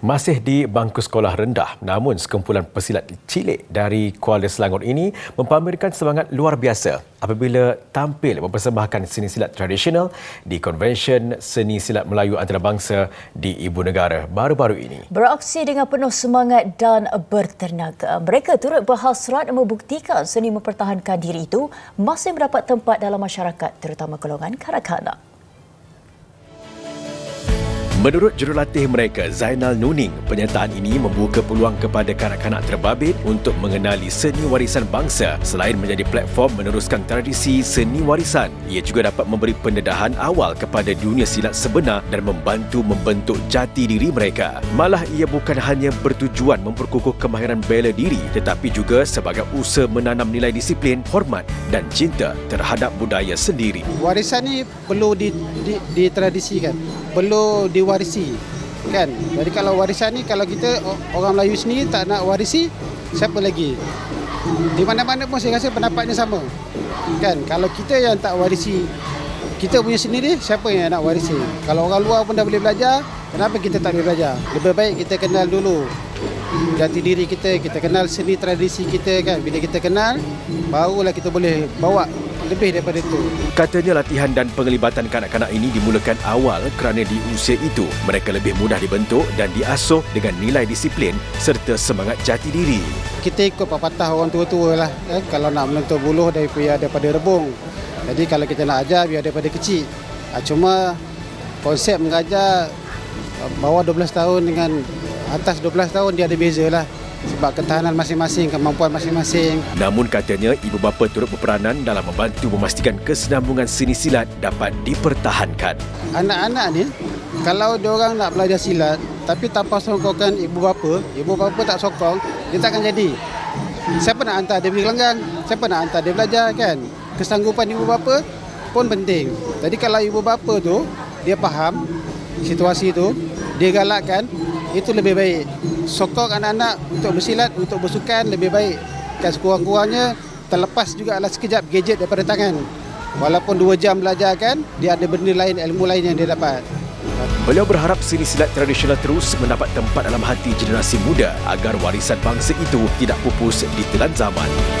Masih di bangku sekolah rendah, namun sekumpulan pesilat cilik dari Kuala Selangor ini mempamerkan semangat luar biasa apabila tampil mempersembahkan seni silat tradisional di Konvensyen Seni Silat Melayu Antarabangsa di Ibu Negara baru-baru ini. Beraksi dengan penuh semangat dan bertenaga, mereka turut berhasrat membuktikan seni mempertahankan diri itu masih mendapat tempat dalam masyarakat terutama golongan kanak-kanak. Menurut jurulatih mereka, Zainal Nuning, penyertaan ini membuka peluang kepada kanak-kanak terbabit untuk mengenali seni warisan bangsa. Selain menjadi platform meneruskan tradisi seni warisan, ia juga dapat memberi pendedahan awal kepada dunia silat sebenar dan membantu membentuk jati diri mereka. Malah ia bukan hanya bertujuan memperkukuh kemahiran bela diri tetapi juga sebagai usaha menanam nilai disiplin, hormat dan cinta terhadap budaya sendiri. Warisan ni perlu ditradisikan, perlu di diwarisi kan? Jadi kalau warisan ni kalau kita orang Melayu sendiri tak nak warisi siapa lagi? Di mana-mana pun saya rasa pendapatnya sama kan? Kalau kita yang tak warisi kita punya sendiri siapa yang nak warisi? Kalau orang luar pun dah boleh belajar kenapa kita tak boleh belajar? Lebih baik kita kenal dulu jati diri kita kita kenal seni tradisi kita kan? Bila kita kenal barulah kita boleh bawa lebih daripada itu. Katanya latihan dan penglibatan kanak-kanak ini dimulakan awal kerana di usia itu mereka lebih mudah dibentuk dan diasuh dengan nilai disiplin serta semangat jati diri. Kita ikut papatah orang tua-tua lah. Eh, kalau nak menentu buluh daripada, daripada rebung. Jadi kalau kita nak ajar biar daripada kecil. Ah, cuma konsep mengajar bawah 12 tahun dengan atas 12 tahun dia ada beza lah sebab ketahanan masing-masing, kemampuan masing-masing. Namun katanya ibu bapa turut berperanan dalam membantu memastikan kesenambungan seni silat dapat dipertahankan. Anak-anak ni kalau dia orang nak belajar silat tapi tanpa sokongan ibu bapa, ibu bapa tak sokong, dia takkan jadi. Siapa nak hantar dia pergi gelanggang? Siapa nak hantar dia belajar kan? Kesanggupan ibu bapa pun penting. Jadi kalau ibu bapa tu dia faham situasi tu, dia galakkan, itu lebih baik. Sokong anak-anak untuk bersilat, untuk bersukan lebih baik. Kan sekurang-kurangnya terlepas juga adalah sekejap gadget daripada tangan. Walaupun dua jam belajar kan, dia ada benda lain, ilmu lain yang dia dapat. Beliau berharap seni silat tradisional terus mendapat tempat dalam hati generasi muda agar warisan bangsa itu tidak pupus di telan zaman.